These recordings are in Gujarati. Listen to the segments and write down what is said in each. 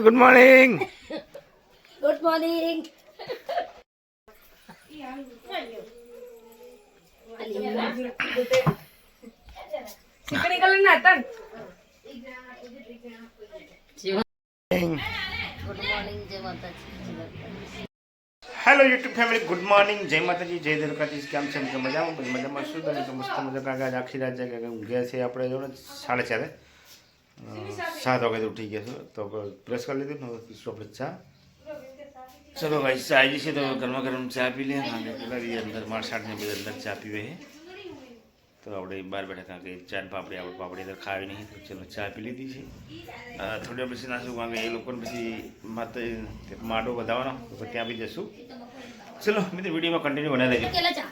ગુડ મોર્નિંગ ગુડ મોર્નિંગ ચીકણી કલર ના હતા ને? ગુડ મોર્નિંગ જય માતાજી hello YouTube family good morning જય માતાજી જય દ્વારકાધીશ કેમ છે કે મજામાં બધી મજામાં શું તમે તો મસ્ત મજા કાકા આજ આખી રાત જાગે ગયા છે આપણે જો ને સાડા ચારે અ, સાત વાગે ઉઠી ગયા છો તો બ્રશ કરી લીધું ને હવે આપણે ચા ચલો ભાઈ ચા આવી છે તો ગરમા ગરમ ચા પી લે અને પેલા બી અંદર મારસાડ ને બધા અંદર ચા પીવે છે તો આપણે બહાર બેઠા કારણ કે ચા પાપડી આપણે પાપડી તો ખાવી નહીં તો ચલો ચા પી લીધી છે. થોડી પછી નાશું કારણ કે એ લોકોને પછી માતે માડો વધાવવાનો તો ત્યાં બી જશું. ચલો મિત્ર વિડીયોમાં કન્ટિન્યુ બનાવી દેજો. કેલા ચા.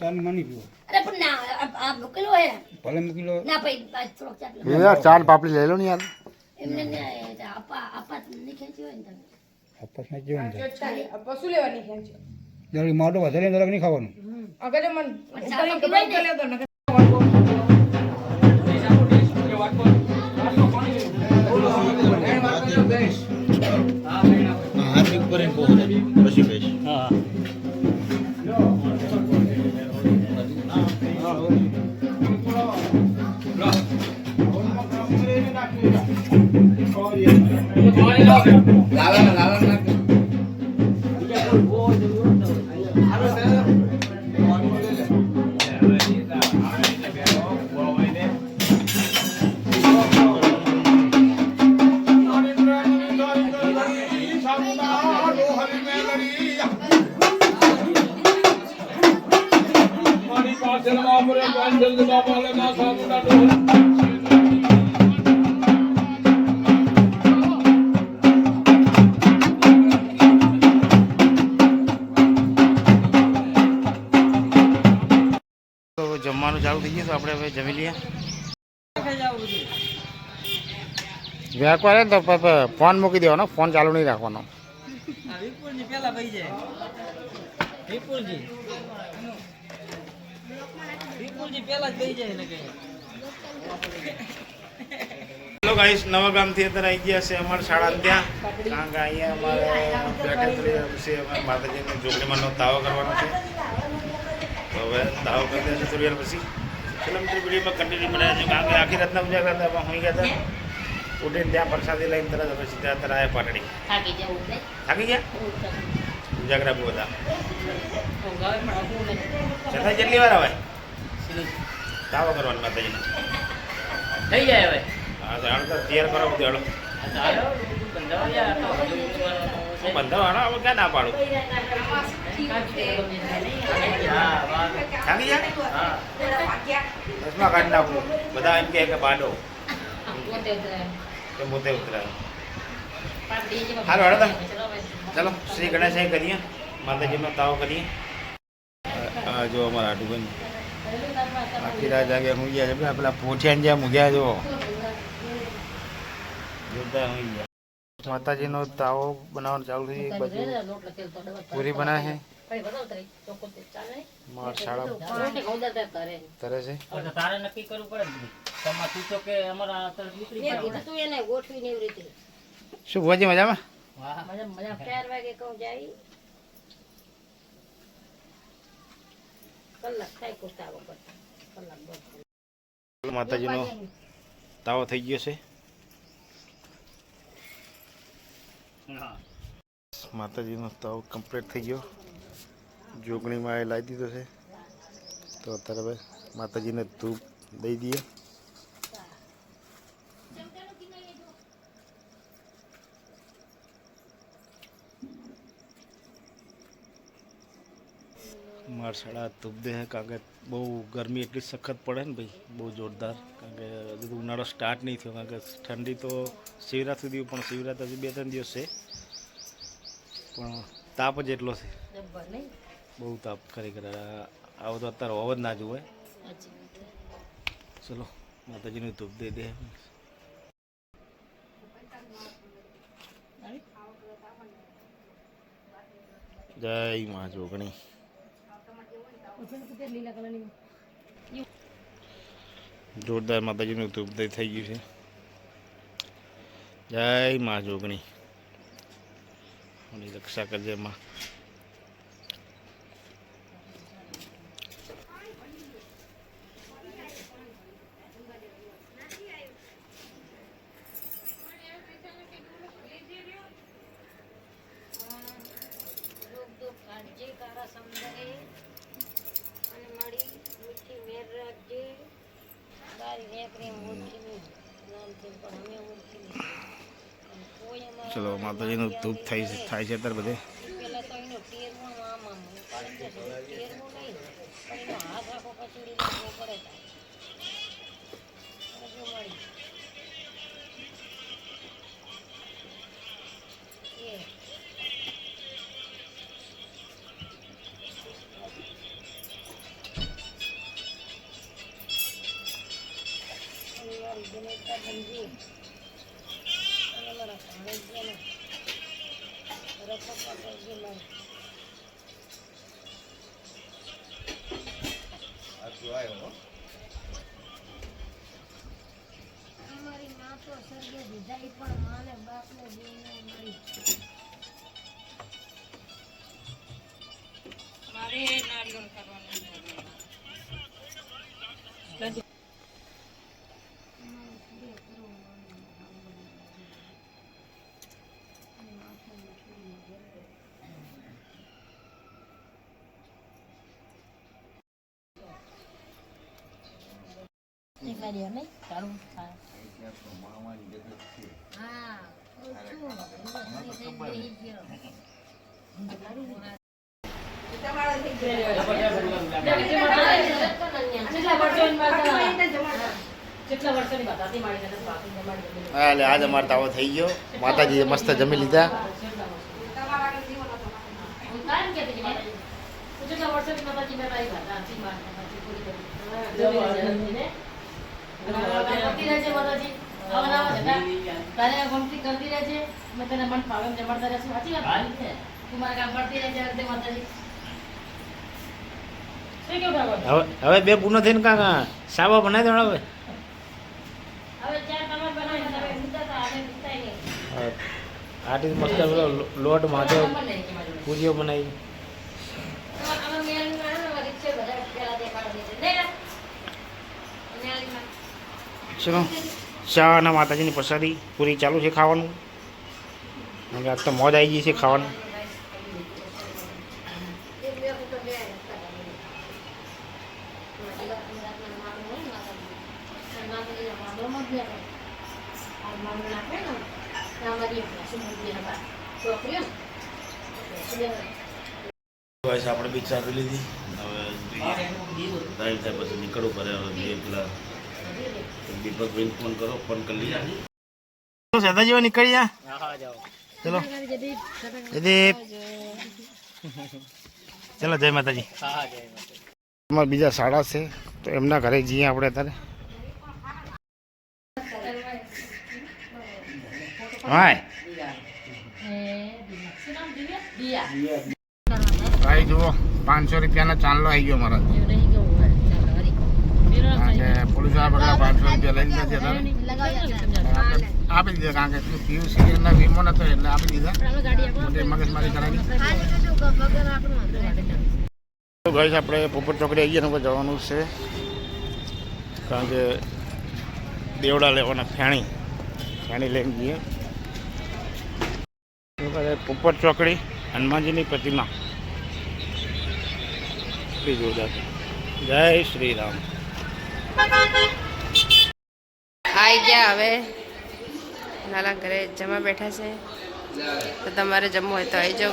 ચાલ માની અરે પણ ના આ- આ હે. ભલે મૂકી ના ભાઈ થોડોક ચા પીલો. યાર ચાર પાપડી લઈ લો ને યાર. એમને ને આપા આપા તમને ખેંચી હોય ને તમે. આપસમાં જીવન છે આ પશુ લેવાની ખેંચ. છે. માટો વધારે નહીં ખાવાનું. અગર મન જમવાનું ચાલુ થઈ ગયું તો આપણે હવે જમી લઈએ. વ્યાક કરે ને તો ફોન મૂકી દેવાનો ફોન ચાલુ નહીં રાખવાનો. વિપુલજી પેલા ભાઈ જાય વિપુલજી. વિપુલજી પેલા જ ભાઈ જાય ને કઈ. અત્યારે આવી ગયા છે અમારા શાળા ત્યાં. કારણ કે અહીંયા અમારે બેઠક પછી અમારે માતાજીને જોગણીમાંનો તાવો કરવાનો છે. તો હવે તાવો કરી દેશે થોડી વાર પછી. ચલો મિત્રો, વિડીયોમાં કન્ટિન્યુ બનાવે છે કારણ કે આખી રાતના પૂજા કરતા એમાં હોઈ ગયા હતા. ઉઠીને ત્યાં પ્રસાદી લઈને તરત હવે સીધા આવ્યા પાટડી. થાકી થાકી ગયા? ઉજાગરા બહુ બધા છતાં કેટલી વાર આવે? દાવો કરવાનો માતાજીને થઈ જાય હવે. હા તો હાલ તો તૈયાર કરો બધું હાલો. હું બંધાવાનો હવે ક્યાં ના પાડું? થાકી ગયા? દસમા કાઢી નાખું. બધા એમ કે બાડો ઉતરાય. કે પોતે ઉતરાય. હાલો તમે. ચલો શ્રી ગણેશ કરીએ. માતાજીનો તાવ કરીએ. આ જો અમારા આટુબેન આખી રાત જાગે હું ગયા છે. પેલા પોઠિયાને જ્યાં મૂક્યા જો જોરદાર હું ગયા. માતાજીનો તાવો બનાવવાનું ચાલુ થઈ એક બાજુ પૂરી બનાવે છે. મારા કરે છે? તારે નક્કી કરવું પડે ને તું તો કે અમારા તરફ નીકળી મેં ગયા. કીધું તું એને ગોઠવી ને એવી રીતે. શું ભોજી મજામાં? વાહ. મજા મજા. ચાર વાગે કહું જાય. કલાક થાય કુસ્તા કલાક માતાજીનો તાવો થઈ ગયો છે. હા. માતાજીનો તાવ કમ્પ્લીટ થઈ ગયો. જોગણીમાં એ લાવી દીધો છે. તો અત્યારે હવે માતાજીને ધૂપ દઈ દઈએ. મારસાળા ધૂપ દે છે કારણ કે બહુ ગરમી એટલી સખત પડે ને ભાઈ બહુ જોરદાર. કારણ કે હજુ ઉનાળો સ્ટાર્ટ નહીં થયો કારણ કે ઠંડી તો શિવરાત સુધી પણ શિવરાત હજી બે ત્રણ દિવસ છે. પણ તાપ જ એટલો છે. નહીં? બહુ તાપ ખરેખર આવો તો અત્યારે હોવ જ ના જોવે. ચલો માતાજીનું ધૂપ દે. દે જય માં જોગણી. જોરદાર માતાજીનું ધૂપ દે થઈ ગયું છે. જય માં જોગણી. રક્ષા કરજે માં. ચલો માતાજીનું ધૂપ થાય છે થાય છે અત્યારે બધે. Thank તો મારા મારી અમારી મા તો સ્વર્ગે વિદાય પણ માને બાપને બેને મળી નીકળ્યો નહીં સારું થાય હા શું બેહી ગયો કેટલા વર્ષોની વાત હતી મારી સાથે પાકી જમાડી હા એટલે આજ અમારે તાવો થઈ ગયો. માતાજીએ મસ્ત જમી લીધા. કરતી રહેજે મેં તને મન ફાવે જમાડતા રહેશું સાચી વાત હવે બે પૂનો થઈને કાં સાવા બનાવી દો હવે. હવે ચા તમે બનાવી તમે મૂકતા હતા અમે મૂકતા નહીં. આટી મસ્ત લોટ માથે. પૂરીઓ બનાવી. ચલો ચા માતાજીની પ્રસાદી પૂરી ચાલુ છે ખાવાનું. આજ તો મોજ આવી ગઈ છે ખાવાનું એક બે ફૂટ બે રસ્તા કરી મારી રાતના મારું હોય ને માતાજી માતાજી મામલો મત લે આ મામલો નાખે ને ત્યાં મારી શું મૂકી હતા છોકરીઓ બસ આપણે બી ચા પી લીધી. હવે ટાઈમ થાય પછી નીકળવું પડે હવે બે પેલા દીપકભાઈ ફોન કરો ફોન કરી લઈએ. સદાજીવા નીકળી જા ચલો. જયદીપ ચલો જય માતાજી. અમારા બીજા શાળા છે તો એમના ઘરે જઈએ આપણે અત્યારે. હાય ભાઈ જુઓ પાંચસો રૂપિયાનો ચાંદલો આવી ગયો મારા. કારણ કે પોલીસવાળા પાંચસો રૂપિયા લઈ લીધા છે. આપી દીધા કારણ કે પેલું પીયુસી ના વીમો નતો એટલે આપી દીધા. મગજમારી કરાવી. તો ગઈ આપણે પોપટ ચોકડી આવી ગયા જવાનું છે. કારણ કે દેવડા લેવાના ફેણી. ફેણી લઈને જઈએ? પોપટ ચોકડી હનુમાનજીની પ્રતિમા. શ્રી જોરદાર. જય શ્રી રામ આવી ગયા હવે. નાના ઘરે જમવા બેઠા છે. તો તમારે જમવું હોય તો આવી જાઓ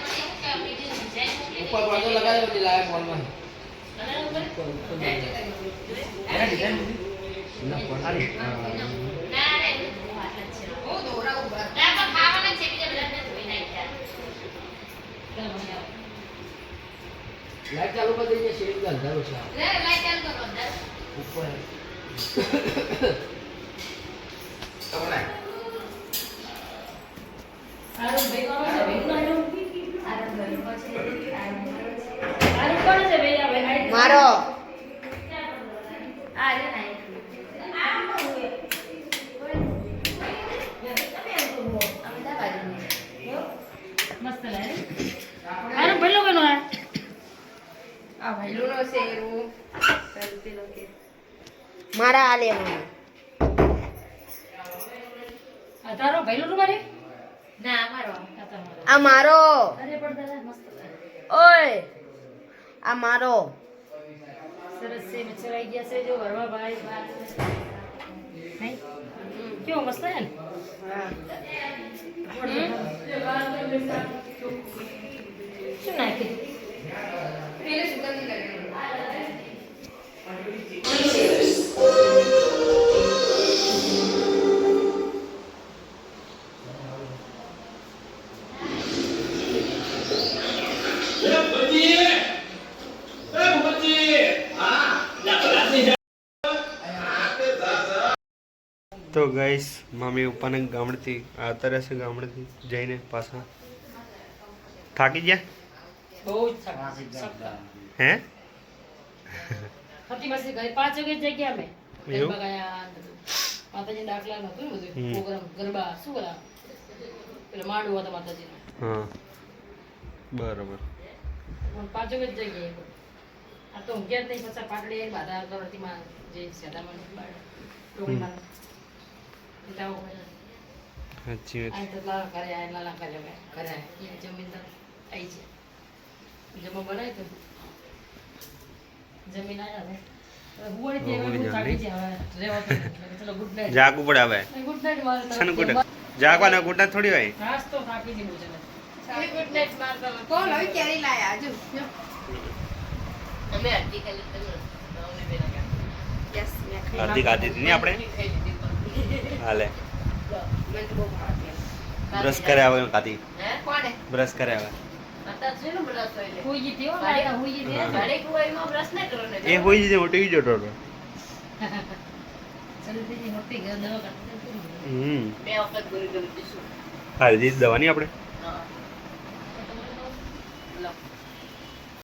ઉપર પડદો લગાવ્યો દો લાવે બોલમાં લગાડો ઉપર. ના રે એવું વાત જ છે હું દોરા ઊભા પણ ખાવાના છે બીજા બધાને લાઈટ ચાલુ કરી દઈએ શેડ અંધારું છે લે લાઈટ ચાલુ કરો અંદર ઉપર આરું ભાઈ કોણ છે ભાઈ કોણ છે? આરું કોણ છે ભાઈ આ ભાઈ? મારો આ ભાઈલું નો મારા લેવાનું આ મારે. ના અમારો આ મારો. અરે પણ દાદા મસ્ત ઓય. આ મારો. સરસ છે, મચ્છર આવી ગયા છે. જો ભરવા ભાઈ નહીં કેવો મસ્ત છે શું નાખ્યું તો મમ્મી પપ્પાને ગામડેથી આવતા રહેશે ગામડેથી જઈને પાછા. થાકી ગયા? બહુ. હે? હતી માસી ઘરે પાંચ વાગે જ જગ્યા અમે. એવું? ગરબા ગાયા ને બધું. માતાજીના દાખલા ને ને બધું. પ્રોગ્રામ ગરબા શું બધા? પેલા માંડવું હતા માતાજીના. હા. બરાબર. પાંચ વાગે જઈ ગયા આ તો ઊંઘ્યા જ નહીં પછી પાટડી બાધા ગણતરીમાં જે સેદામાં બાળ. ટોળીમાં એટલે આવું હોય. સાચી વાત આ તો લાલા કરે આ લાલા કરે કરે એ જમીન તો આવી છે જમવા બનાય તો જમીન આવ્યા નાઇટ જાગવું પડે હવે ગુડ નાઇટ મારે છે ને ગુડ જાગવાના ગુડ નાઈટ થોડી હોય અડધી ખાધી આપણે હાલે. બ્રશ કરે આવે કાતી હે? બ્રશ કરે આવે એ હોઈ જશે મોટી જતો હતો. હમ. હાલ દવાની આપણે.